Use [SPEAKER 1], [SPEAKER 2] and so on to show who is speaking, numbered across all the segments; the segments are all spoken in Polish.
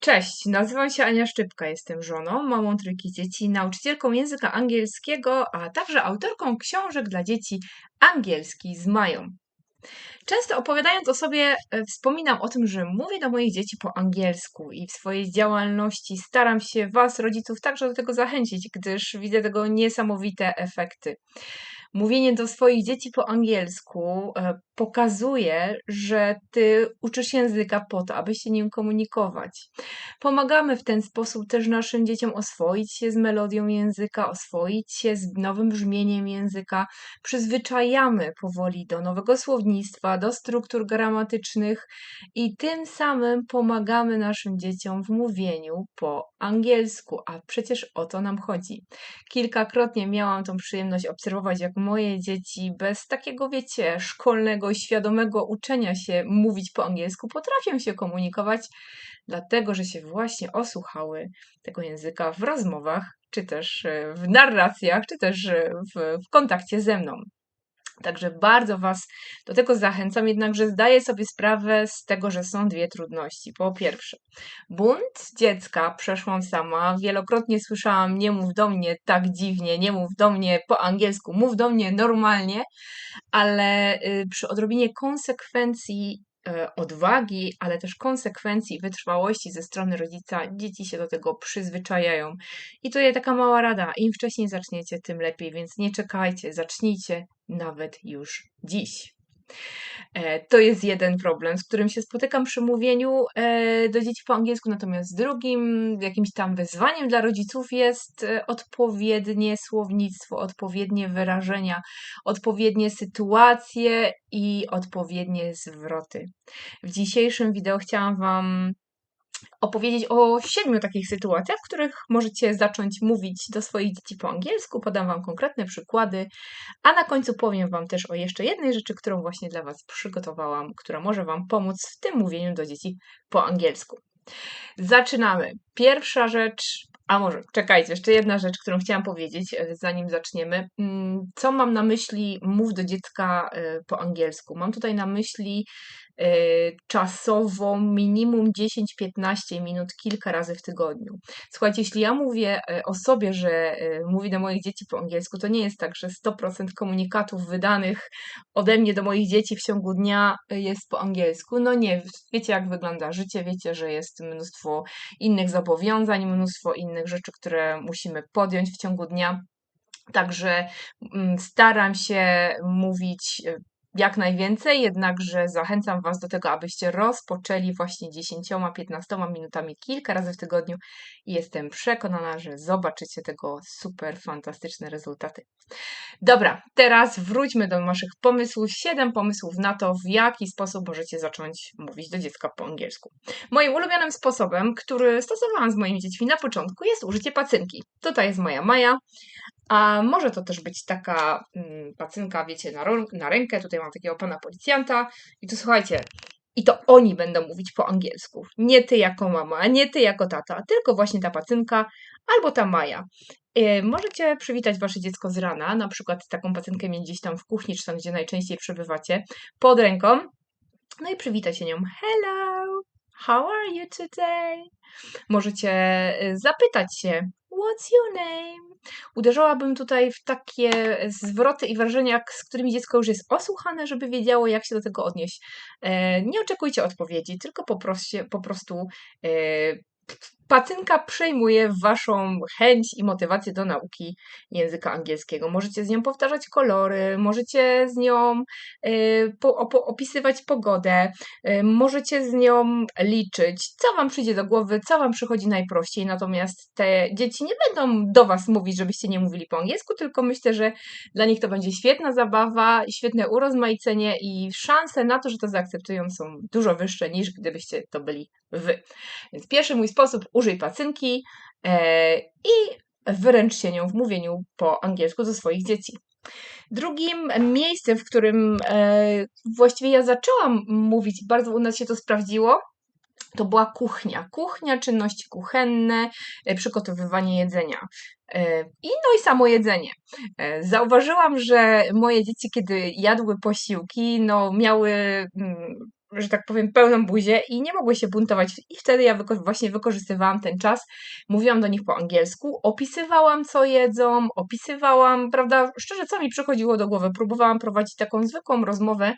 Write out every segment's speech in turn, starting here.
[SPEAKER 1] Cześć, nazywam się Ania Szczypka, jestem żoną, mamą trójki dzieci, nauczycielką języka angielskiego, a także autorką książek dla dzieci Angielski z Mają. Często opowiadając o sobie, e, wspominam o tym, że mówię do moich dzieci po angielsku i w swojej działalności staram się Was, rodziców, także do tego zachęcić, gdyż widzę tego niesamowite efekty. Mówienie do swoich dzieci po angielsku e, pokazuje, że ty uczysz języka po to, aby się nim komunikować. Pomagamy w ten sposób też naszym dzieciom oswoić się z melodią języka, oswoić się z nowym brzmieniem języka. Przyzwyczajamy powoli do nowego słownictwa, do struktur gramatycznych i tym samym pomagamy naszym dzieciom w mówieniu po angielsku, a przecież o to nam chodzi. Kilkakrotnie miałam tą przyjemność obserwować, jak moje dzieci bez takiego, wiecie, szkolnego świadomego uczenia się mówić po angielsku potrafią się komunikować, dlatego że się właśnie osłuchały tego języka w rozmowach, czy też e, w narracjach, czy też e, w, w kontakcie ze mną. Także bardzo Was do tego zachęcam, jednakże zdaję sobie sprawę z tego, że są dwie trudności. Po pierwsze, bunt dziecka przeszłam sama. Wielokrotnie słyszałam: Nie mów do mnie tak dziwnie, nie mów do mnie po angielsku, mów do mnie normalnie, ale y, przy odrobinie konsekwencji odwagi, ale też konsekwencji i wytrwałości ze strony rodzica, dzieci się do tego przyzwyczajają. I jest taka mała rada: im wcześniej zaczniecie, tym lepiej, więc nie czekajcie, zacznijcie nawet już dziś. E, to jest jeden problem, z którym się spotykam przy mówieniu e, do dzieci po angielsku, natomiast drugim jakimś tam wyzwaniem dla rodziców jest e, odpowiednie słownictwo, odpowiednie wyrażenia, odpowiednie sytuacje i odpowiednie zwroty. W dzisiejszym wideo chciałam Wam opowiedzieć o siedmiu takich sytuacjach, w których możecie zacząć mówić do swoich dzieci po angielsku. Podam Wam konkretne przykłady, a na końcu powiem Wam też o jeszcze jednej rzeczy, którą właśnie dla Was przygotowałam, która może Wam pomóc w tym mówieniu do dzieci po angielsku. Zaczynamy. Pierwsza rzecz, a może czekajcie, jeszcze jedna rzecz, którą chciałam powiedzieć, e, zanim zaczniemy. Mm, co mam na myśli mów do dziecka e, po angielsku? Mam tutaj na myśli czasowo minimum 10-15 minut kilka razy w tygodniu. Słuchajcie, jeśli ja mówię y, o sobie, że y, mówię do moich dzieci po angielsku, to nie jest tak, że 100% komunikatów wydanych ode mnie do moich dzieci w ciągu dnia jest po angielsku. No nie, wiecie jak wygląda życie, wiecie, że jest mnóstwo innych zobowiązań, mnóstwo innych rzeczy, które musimy podjąć w ciągu dnia. Także mm, staram się mówić jak najwięcej, jednakże zachęcam Was do tego, abyście rozpoczęli właśnie 10-15 minutami kilka razy w tygodniu i jestem przekonana, że zobaczycie tego super fantastyczne rezultaty. Dobra, teraz wróćmy do naszych pomysłów. Siedem pomysłów na to, w jaki sposób możecie zacząć mówić do dziecka po angielsku. Moim ulubionym sposobem, który stosowałam z moimi dziećmi na początku, jest użycie pacynki. Tutaj jest moja Maja, a może to też być taka mm, pacynka, wiecie, na, na rękę. Tutaj mam takiego pana policjanta. I tu słuchajcie, i to oni będą mówić po angielsku. Nie ty jako mama, nie ty jako tata, tylko właśnie ta pacynka albo ta Maja. Yy, możecie przywitać wasze dziecko z rana, na przykład taką pacynkę mieć gdzieś tam w kuchni, czy tam, gdzie najczęściej przebywacie, pod ręką. No i przywitać się nią. Hello, how are you today? Możecie y, zapytać się, what's your name? Uderzałabym tutaj w takie zwroty i wrażenia, z którymi dziecko już jest osłuchane, żeby wiedziało, jak się do tego odnieść. E, nie oczekujcie odpowiedzi, tylko po prostu, po prostu e, Pacynka przejmuje Waszą chęć i motywację do nauki języka angielskiego. Możecie z nią powtarzać kolory, możecie z nią y, po, opisywać pogodę, y, możecie z nią liczyć, co Wam przyjdzie do głowy, co Wam przychodzi najprościej. Natomiast te dzieci nie będą do Was mówić, żebyście nie mówili po angielsku, tylko myślę, że dla nich to będzie świetna zabawa, świetne urozmaicenie i szanse na to, że to zaakceptują są dużo wyższe niż gdybyście to byli Wy. Więc pierwszy mój sposób użyj pacynki e, i wyręcz się nią w mówieniu po angielsku do swoich dzieci. Drugim miejscem, w którym e, właściwie ja zaczęłam mówić, bardzo u nas się to sprawdziło, to była kuchnia. Kuchnia, czynności kuchenne, e, przygotowywanie jedzenia. I no i samo jedzenie. Zauważyłam, że moje dzieci, kiedy jadły posiłki, no miały mm, że tak powiem, pełną buzię i nie mogły się buntować. I wtedy ja wyko właśnie wykorzystywałam ten czas, mówiłam do nich po angielsku, opisywałam, co jedzą, opisywałam, prawda, szczerze, co mi przychodziło do głowy. Próbowałam prowadzić taką zwykłą rozmowę,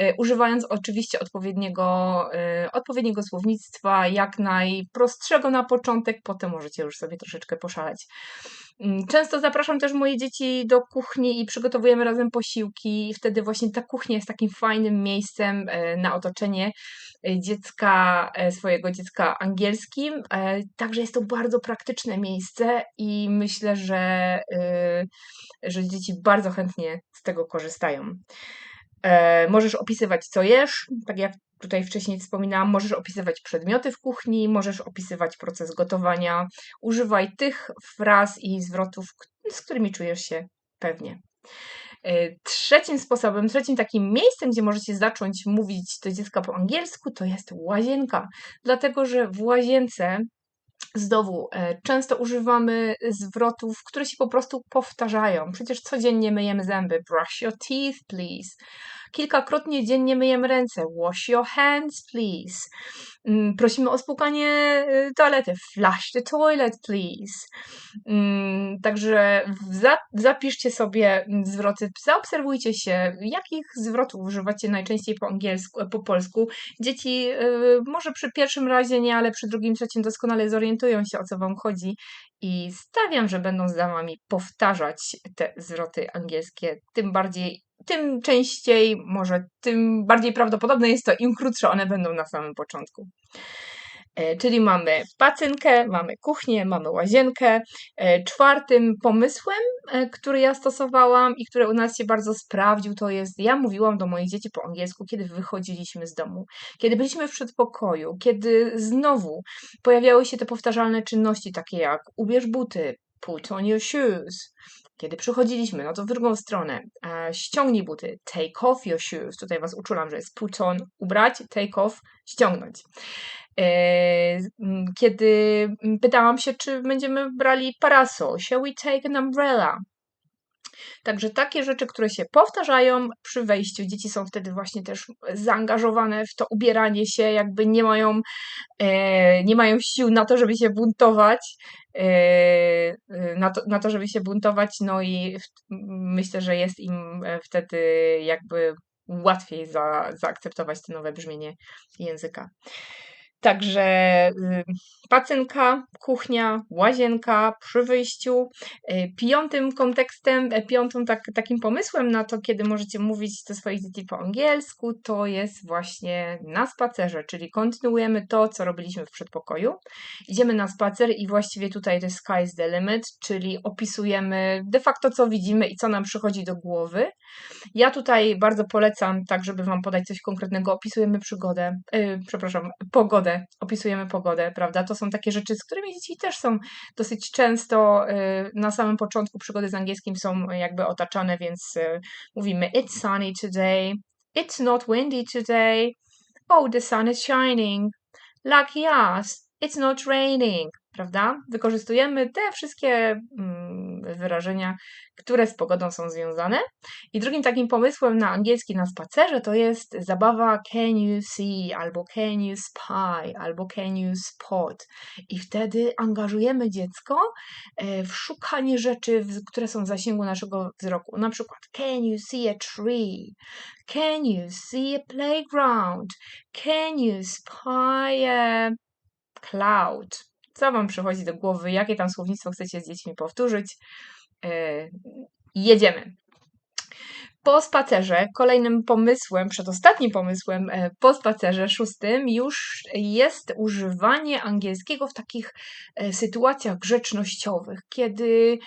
[SPEAKER 1] y, używając oczywiście odpowiedniego, y, odpowiedniego słownictwa, jak najprostszego na początek, potem możecie już sobie troszeczkę poszaleć. Mm, często zapraszam też moje dzieci do kuchni i przygotowujemy razem posiłki. Wtedy właśnie ta kuchnia jest takim fajnym miejscem e, na otoczenie e, dziecka, e, swojego dziecka angielskim. Także jest to bardzo praktyczne miejsce i myślę, że, że dzieci bardzo chętnie z tego korzystają. Możesz opisywać, co jesz, tak jak tutaj wcześniej wspominałam, możesz opisywać przedmioty w kuchni, możesz opisywać proces gotowania. Używaj tych fraz i zwrotów, z którymi czujesz się pewnie. E, trzecim sposobem, trzecim takim miejscem, gdzie możecie zacząć mówić do dziecka po angielsku, to jest łazienka. Dlatego, że w łazience Znowu, e, często używamy zwrotów, które się po prostu powtarzają. Przecież codziennie myjemy zęby. Brush your teeth, please. Kilkakrotnie dziennie myjemy ręce. Wash your hands, please. Mm, prosimy o spłukanie y, toalety. Flush the toilet, please. Mm, także zapiszcie sobie zwroty, zaobserwujcie się, jakich zwrotów używacie najczęściej po angielsku, po polsku. Dzieci y, może przy pierwszym razie nie, ale przy drugim, trzecim doskonale zorientują się, o co wam chodzi i stawiam, że będą za wami powtarzać te zwroty angielskie, tym bardziej tym częściej, może tym bardziej prawdopodobne jest to, im krótsze one będą na samym początku. E, czyli mamy pacynkę, mamy kuchnię, mamy łazienkę. E, czwartym pomysłem, e, który ja stosowałam i który u nas się bardzo sprawdził, to jest, ja mówiłam do moich dzieci po angielsku, kiedy wychodziliśmy z domu, kiedy byliśmy w przedpokoju, kiedy znowu pojawiały się te powtarzalne czynności, takie jak ubierz buty, put on your shoes, kiedy przychodziliśmy, no to w drugą stronę, e, ściągnij buty, take off your shoes. Tutaj Was uczulam, że jest put on, ubrać, take off, ściągnąć. E, kiedy pytałam się, czy będziemy brali parasol, shall we take an umbrella? Także takie rzeczy, które się powtarzają przy wejściu, dzieci są wtedy właśnie też zaangażowane w to ubieranie się, jakby nie mają, e, nie mają sił na to, żeby się buntować, na, to, na to, żeby się buntować, no i myślę, że jest im wtedy jakby łatwiej za, zaakceptować to nowe brzmienie języka. Także y, pacynka, kuchnia, łazienka przy wyjściu. Y, piątym kontekstem, e, piątym tak, takim pomysłem na to, kiedy możecie mówić do swoich dzieci po angielsku, to jest właśnie na spacerze, czyli kontynuujemy to, co robiliśmy w przedpokoju. Idziemy na spacer i właściwie tutaj the sky's the limit, czyli opisujemy de facto, co widzimy i co nam przychodzi do głowy. Ja tutaj bardzo polecam, tak żeby Wam podać coś konkretnego, opisujemy przygodę, yy, przepraszam, pogodę opisujemy pogodę, prawda? To są takie rzeczy, z którymi dzieci też są dosyć często y, na samym początku przygody z angielskim są jakby otaczane, więc y, mówimy it's sunny today, it's not windy today, oh the sun is shining, lucky us, it's not raining, prawda? Wykorzystujemy te wszystkie mm, wyrażenia, które z pogodą są związane. I drugim takim pomysłem na angielski na spacerze to jest zabawa can you see, albo can you spy, albo can you spot. I wtedy angażujemy dziecko e, w szukanie rzeczy, które są w zasięgu naszego wzroku. Na przykład can you see a tree? Can you see a playground? Can you spy a cloud? Co Wam przychodzi do głowy, jakie tam słownictwo chcecie z dziećmi powtórzyć. Yy, jedziemy. Po spacerze, kolejnym pomysłem, przedostatnim pomysłem e, po spacerze szóstym już jest używanie angielskiego w takich e, sytuacjach grzecznościowych, kiedy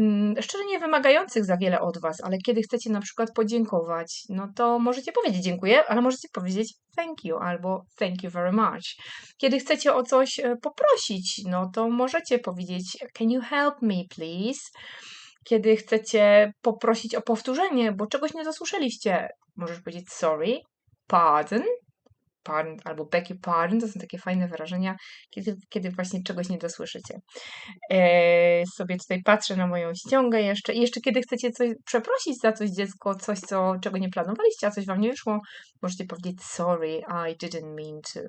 [SPEAKER 1] Mm, szczerze nie wymagających za wiele od Was, ale kiedy chcecie na przykład podziękować, no to możecie powiedzieć dziękuję, ale możecie powiedzieć thank you albo thank you very much. Kiedy chcecie o coś e, poprosić, no to możecie powiedzieć can you help me please? Kiedy chcecie poprosić o powtórzenie, bo czegoś nie dosłyszeliście, możesz powiedzieć sorry, pardon, pardon albo Becky pardon, to są takie fajne wyrażenia, kiedy, kiedy właśnie czegoś nie dosłyszycie. E, sobie tutaj patrzę na moją ściągę jeszcze i jeszcze kiedy chcecie coś przeprosić za coś dziecko, coś, co, czego nie planowaliście, a coś wam nie wyszło, możecie powiedzieć sorry, I didn't mean to.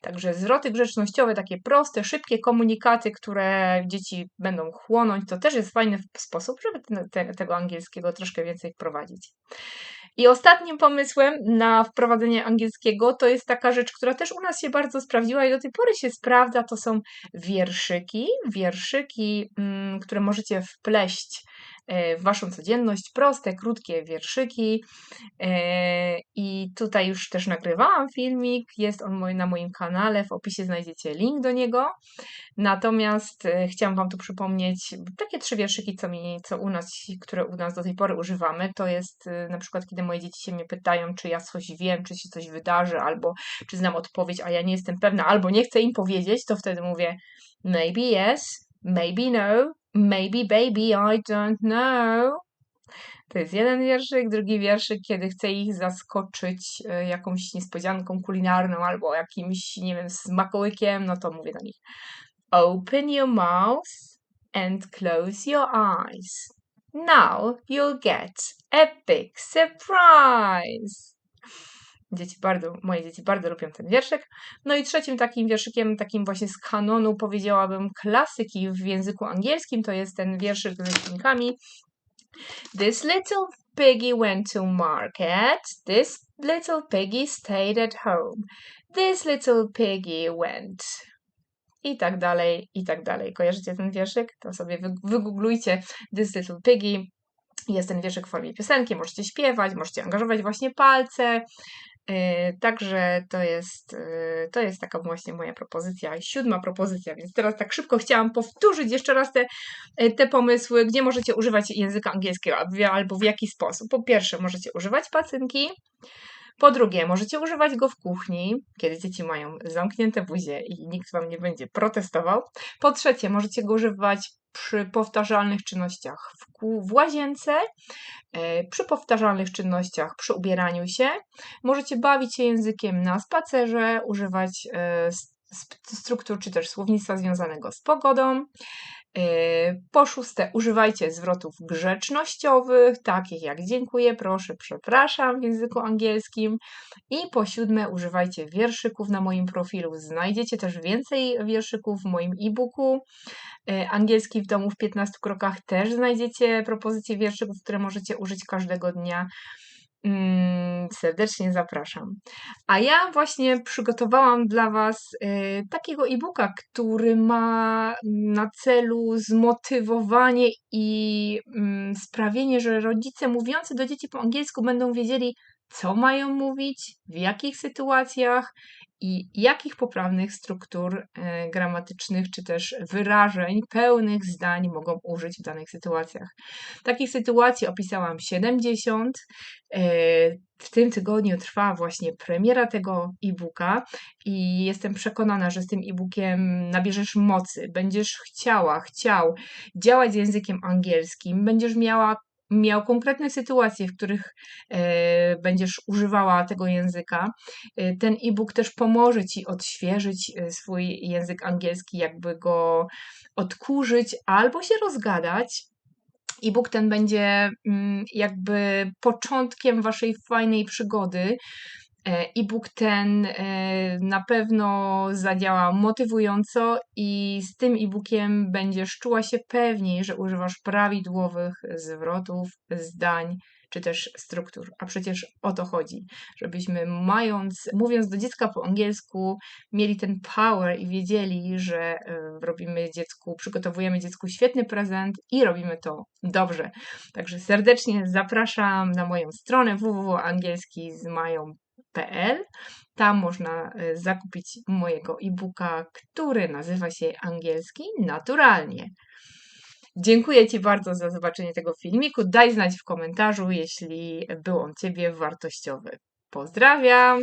[SPEAKER 1] Także zwroty grzecznościowe, takie proste, szybkie komunikaty, które dzieci będą chłonąć, to też jest fajny sposób, żeby te, tego angielskiego troszkę więcej wprowadzić. I ostatnim pomysłem na wprowadzenie angielskiego to jest taka rzecz, która też u nas się bardzo sprawdziła i do tej pory się sprawdza, to są wierszyki, wierszyki, mm, które możecie wpleść E, w Waszą codzienność, proste, krótkie wierszyki. E, tutaj już też nagrywałam filmik, jest on na moim kanale, w opisie znajdziecie link do niego. Natomiast e, chciałam Wam tu przypomnieć takie trzy wierszyki, co, mi, co u nas, które u nas do tej pory używamy. To jest na przykład, kiedy moje dzieci się mnie pytają, czy ja coś wiem, czy się coś wydarzy, albo czy znam odpowiedź, a ja nie jestem pewna, albo nie chcę im powiedzieć, to wtedy mówię maybe yes, maybe no, Maybe baby, I don't know. To jest jeden wierszyk, drugi wierszyk, kiedy chcę ich zaskoczyć e, jakąś niespodzianką kulinarną albo jakimś, nie wiem, smakołykiem, no to mówię do nich Open your mouth and close your eyes. Now you'll get big surprise. Dzieci bardzo, moje dzieci bardzo lubią ten wierszyk. No i trzecim takim wierszykiem, takim właśnie z kanonu, powiedziałabym klasyki w języku angielskim, to jest ten wierszyk z rysunkami. This little piggy went to market. This little piggy stayed at home. This little piggy went. I tak dalej, i tak dalej. Kojarzycie ten wierszyk? To sobie wygooglujcie This little piggy. Jest ten wierszyk w formie piosenki, możecie śpiewać, możecie angażować właśnie palce, także to jest, e, to jest taka właśnie moja propozycja, siódma propozycja, więc teraz tak szybko chciałam powtórzyć jeszcze raz te, e, te pomysły, gdzie możecie używać języka angielskiego albo w jaki sposób. Po pierwsze, możecie używać pacynki, po drugie, możecie używać go w kuchni, kiedy dzieci mają zamknięte buzie i nikt wam nie będzie protestował. Po trzecie, możecie go używać przy powtarzalnych czynnościach w, w łazience, e, przy powtarzalnych czynnościach przy ubieraniu się. Możecie bawić się językiem na spacerze, używać e, struktur czy też słownictwa związanego z pogodą. Yy, po szóste, używajcie zwrotów grzecznościowych, takich jak dziękuję, proszę, przepraszam w języku angielskim. I po siódme, używajcie wierszyków na moim profilu. Znajdziecie też więcej wierszyków w moim e-booku. Yy, angielski w domu w 15 krokach też znajdziecie propozycje wierszyków, które możecie użyć każdego dnia. Mm, serdecznie zapraszam. A ja właśnie przygotowałam dla Was y, takiego e-booka, który ma na celu zmotywowanie i mm, sprawienie, że rodzice mówiący do dzieci po angielsku będą wiedzieli, co mają mówić, w jakich sytuacjach i jakich poprawnych struktur e, gramatycznych czy też wyrażeń, pełnych zdań mogą użyć w danych sytuacjach. Takich sytuacji opisałam 70. E, w tym tygodniu trwa właśnie premiera tego e-booka i jestem przekonana, że z tym e-bookiem nabierzesz mocy, będziesz chciała, chciał działać z językiem angielskim, będziesz miała miał konkretne sytuacje, w których e, będziesz używała tego języka. E, ten e-book też pomoże ci odświeżyć e, swój język angielski, jakby go odkurzyć albo się rozgadać. E-book ten będzie mm, jakby początkiem waszej fajnej przygody e-book ten e, na pewno zadziała motywująco i z tym e-bookiem będziesz czuła się pewniej, że używasz prawidłowych zwrotów, zdań czy też struktur. A przecież o to chodzi, żebyśmy mając, mówiąc do dziecka po angielsku, mieli ten power i wiedzieli, że e, robimy dziecku, przygotowujemy dziecku świetny prezent i robimy to dobrze. Także serdecznie zapraszam na moją stronę www.angielski z mają tam można e, zakupić mojego e-booka, który nazywa się Angielski Naturalnie. Dziękuję Ci bardzo za zobaczenie tego filmiku. Daj znać w komentarzu, jeśli był on Ciebie wartościowy. Pozdrawiam!